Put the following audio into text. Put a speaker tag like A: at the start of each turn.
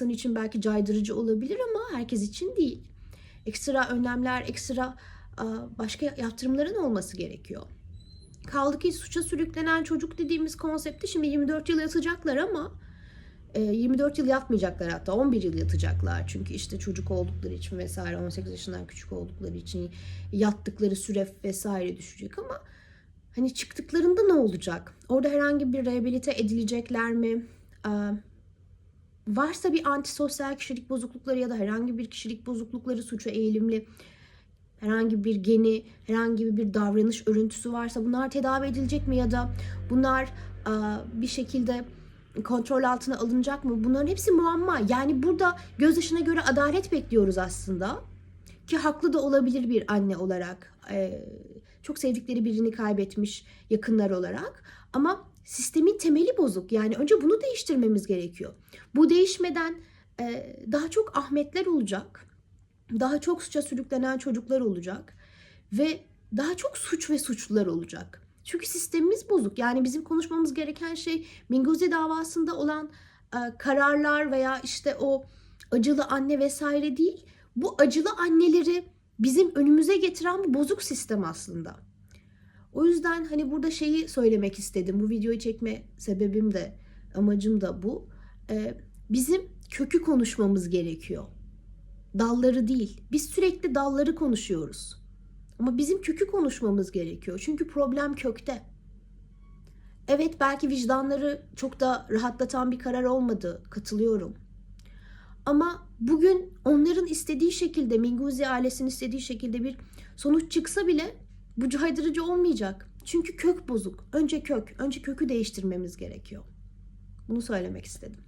A: insan için belki caydırıcı olabilir ama herkes için değil. Ekstra önlemler, ekstra e, başka yaptırımların olması gerekiyor. Kaldı ki suça sürüklenen çocuk dediğimiz konsepti şimdi 24 yıl yatacaklar ama e, 24 yıl yatmayacaklar hatta 11 yıl yatacaklar. Çünkü işte çocuk oldukları için vesaire 18 yaşından küçük oldukları için yattıkları süre vesaire düşecek ama hani çıktıklarında ne olacak? Orada herhangi bir rehabilite edilecekler mi? Varsa bir antisosyal kişilik bozuklukları ya da herhangi bir kişilik bozuklukları suça eğilimli herhangi bir geni, herhangi bir davranış örüntüsü varsa bunlar tedavi edilecek mi ya da bunlar bir şekilde kontrol altına alınacak mı? Bunların hepsi muamma. Yani burada gözyaşına göre adalet bekliyoruz aslında. Ki haklı da olabilir bir anne olarak. Çok sevdikleri birini kaybetmiş yakınlar olarak. Ama sistemin temeli bozuk. Yani önce bunu değiştirmemiz gerekiyor. Bu değişmeden e, daha çok Ahmetler olacak. Daha çok suça sürüklenen çocuklar olacak. Ve daha çok suç ve suçlular olacak. Çünkü sistemimiz bozuk. Yani bizim konuşmamız gereken şey Mingozi davasında olan e, kararlar veya işte o acılı anne vesaire değil. Bu acılı anneleri bizim önümüze getiren bu bozuk sistem aslında. O yüzden hani burada şeyi söylemek istedim. Bu videoyu çekme sebebim de amacım da bu. Ee, bizim kökü konuşmamız gerekiyor. Dalları değil. Biz sürekli dalları konuşuyoruz. Ama bizim kökü konuşmamız gerekiyor. Çünkü problem kökte. Evet belki vicdanları çok da rahatlatan bir karar olmadı. Katılıyorum. Ama bugün onların istediği şekilde, Minguzi ailesinin istediği şekilde bir sonuç çıksa bile bu caydırıcı olmayacak. Çünkü kök bozuk. Önce kök, önce kökü değiştirmemiz gerekiyor. Bunu söylemek istedim.